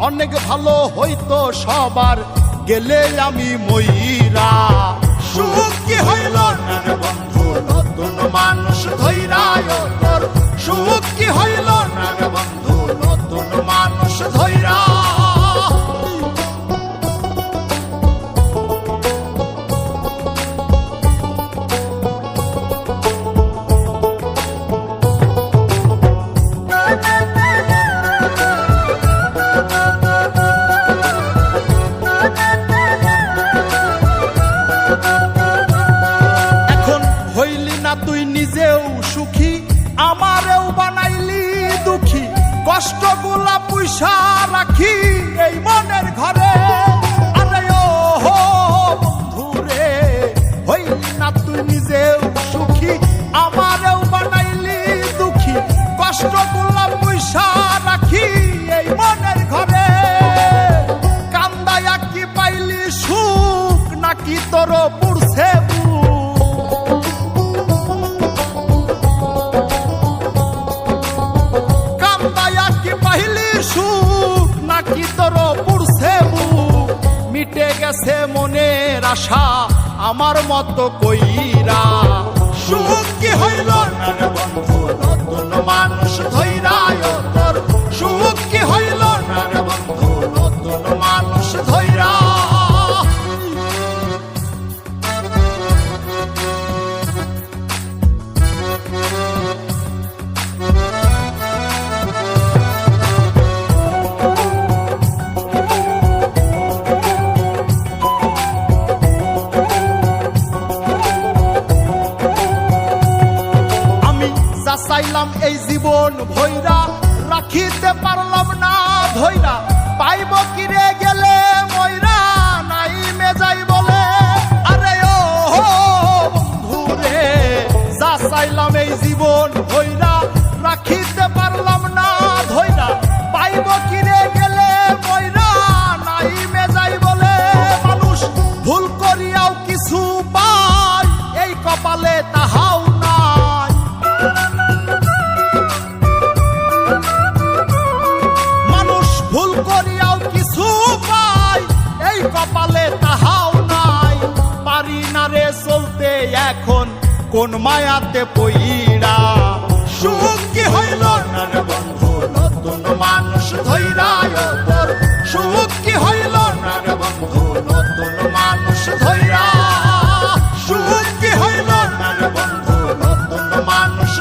অনেক ভালো হইতো সবার গেলে আমি ময়রা কষ্টগুলা পয়সা রাখি এই মনের ঘরে। আরে ও হো বন্ধু রে হইলি না তুই নিজেও সুখী। নাকি তোর পুরছে মিটে গেছে মনের আশা আমার মতো কইরা। যা চাইলাম এই জীবন ভৈরা, রাখিতে পারলাম না ধৈরা। পাইব কিরে গেলে ময়রা, নাই মে মেজাই বলে। আরে ও হো বন্ধু রে যা চাইলাম এই জীবন ভৈরা, রাখিতে কোন মায়াতে পইরা সুখ কি হইল না রে বন্ধু? নতুন মানুষ ধৈরা সুখ কি হইল না বন্ধু? নতুন মানুষ ধৈরা সুখ কি হইল না বন্ধু? নতুন মানুষ